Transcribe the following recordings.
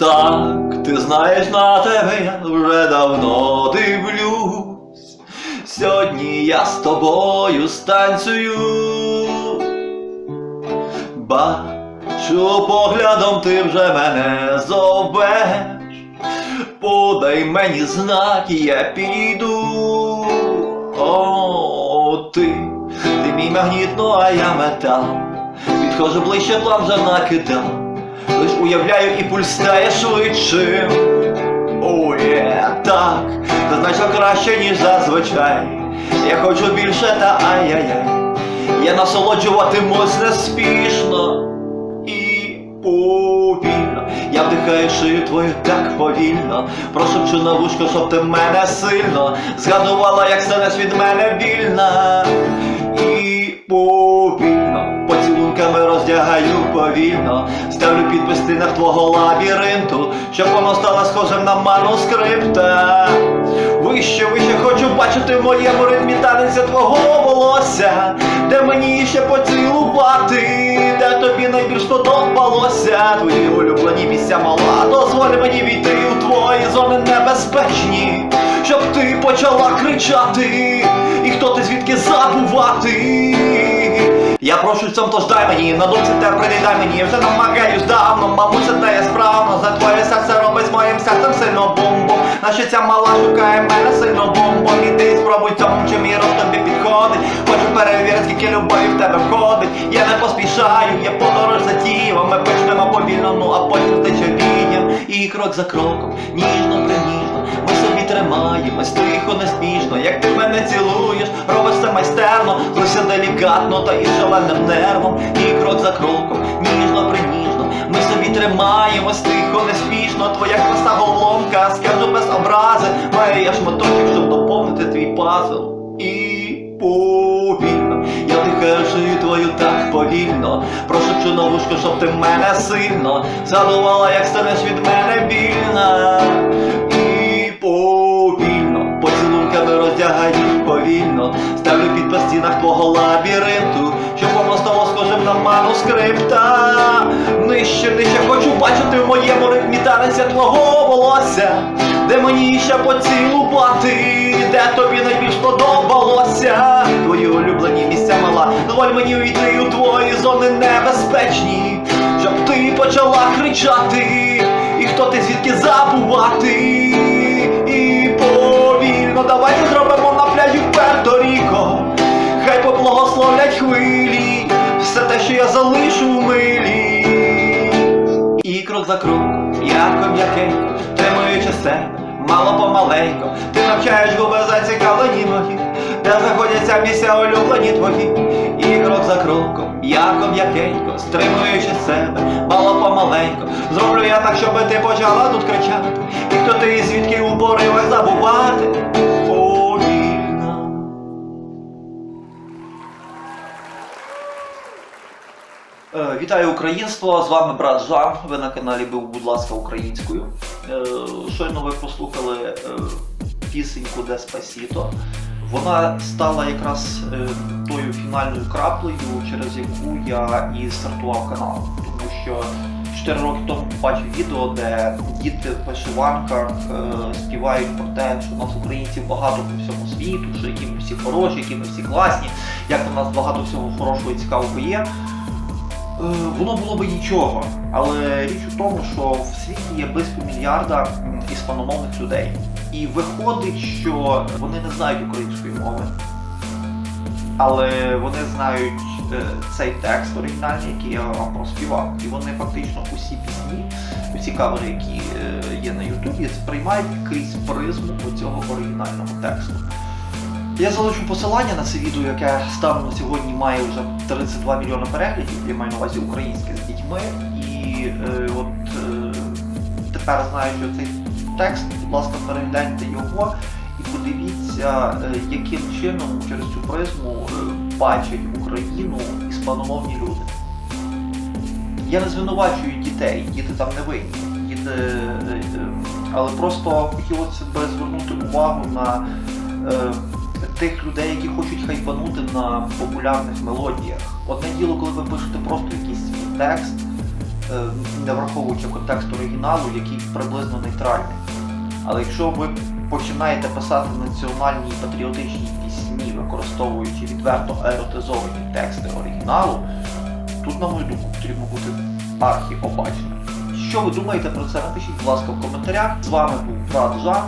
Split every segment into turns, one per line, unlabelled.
Так, ти знаєш на тебе, я вже давно дивлюсь. Сьогодні я з тобою станцюю. Бачу, поглядом ти вже мене зовеш. Подай мені знак, і я піду. О, ти, ти мій магніт, ну а я метал. Підходжу ближче, план вже накидав. Лиш уявляю і пульс стає швидшим. О, є, так, це значно краще, ніж зазвичай. Я хочу більше, та ай-яй-яй. Я насолоджуватимусь неспішно і повільно. Я вдихаю шию твою так повільно. Прошепчу на вушко, щоб ти мене сильно згадувала, як станеш від мене вільна. Повільно поцілунками роздягаю повільно. Ставлю в стінах твого лабіринту, щоб воно стало схожим на манускрипта. Вище, вище хочу бачити в моєму ритмі танця твого волосся, де мені ще поцілувати, де тобі найбільш сподобалося. Твої улюблені місця мала, дозволь мені війти у твої зони небезпечні, щоб ти почала кричати, і хто ти звідки забувати. Я прошу цьому, тож дай мені, на думці те прийди, дай мені, я вже намагаюсь давно, це те я справно, за твоє серце робить з моїм серцем сильно бомбом. Наша ця мала шукає мене сильно бомбом. Іди спробуй цьому, чи мій рост тобі підходить. Хочу перевірити, скільки любові в тебе входить. Я не поспішаю, я подорож за тілом, ми почнемо повільно, ну а потім стече вінням. І крок за кроком, ніжно ми собі тримаємось, тихо, неспішно, як ти мене цілуєш, робиш це майстерно, лише делікатно та із шаленим нервом, і крок за кроком, ніжно приніжно, ми собі тримаємось, тихо, неспішно, твоя краса головка, скажу без образи, має я шматочок, щоб доповнити твій пазл. І повільно, я дихаю шию твою так повільно, прошепчу на вушко, щоб ти мене сильно задувала, як станеш від мене вільна. І повільно, ставлю під по стінах твого лабіринту, воно стало схожим на манускрипта. Нижче, нижче хочу бачити в моєму ритмі танця твого волосся, де мені ще поцілувати, де тобі найбільш подобалося. Твої улюблені місця мала, дозволь мені увійти у твої зони небезпечні, щоб ти почала кричати, і хто ти звідки забувати. Давайте зробимо на пляжі в Перто-Ріко. Хай поблагословлять хвилі, все те, що я залишу в милі. І крок за кроком, м'яко м'якенько, тримаючи себе, мало помаленько, ти навчаєш губи зацікавлені мої, де знаходяться місця улюблені твої. І крок за кроком, м'яко м'якенько, стримуючи себе, мало помаленько. Зроблю я так, щоб ти почала тут кричати. І хто ти і звідки у поривах забувати? Вітаю українство! З вами брат Жан. Ви на каналі Був, будь ласка, українською. Е, Щойно ви послухали е, пісеньку Деспасіто. Вона стала якраз е, тою фінальною краплею, через яку я і стартував канал. Тому що 4 роки тому побачив відео, де діти в вишиванках е, співають про те, що у нас українців багато по всьому світу, що які ми всі хороші, які ми всі класні, як у нас багато всього хорошого і цікавого є. Е, Воно було би нічого, але річ у тому, що в світі є близько мільярда іспаномовних людей. І виходить, що вони не знають української мови, але вони знають е, цей текст оригінальний, який я вам проспівав. І вони фактично усі пісні, усі кавери, які е, є на Ютубі, сприймають крізь призму цього оригінального тексту. Я залишу посилання на це відео, яке станом на сьогодні має вже 32 мільйони переглядів, я маю на увазі українське з дітьми. І е, от е, тепер знаючи цей текст, будь ласка, перегляньте його і подивіться, е, яким чином через цю призму е, бачать Україну іспаномовні люди. Я не звинувачую дітей, діти там не винні. Діти, е, е, але просто хотілося б звернути увагу на е, тих людей, які хочуть хайпанути на популярних мелодіях. Одне діло, коли ви пишете просто якийсь свій текст, е, не враховуючи контекст оригіналу, який приблизно нейтральний. Але якщо ви починаєте писати національні і патріотичні пісні, використовуючи відверто еротизовані тексти оригіналу, тут, на мою думку, потрібно бути архіобачним. Що ви думаєте про це? Напишіть, будь ласка, в коментарях. З вами був брат Жан.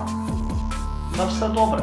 На все добре.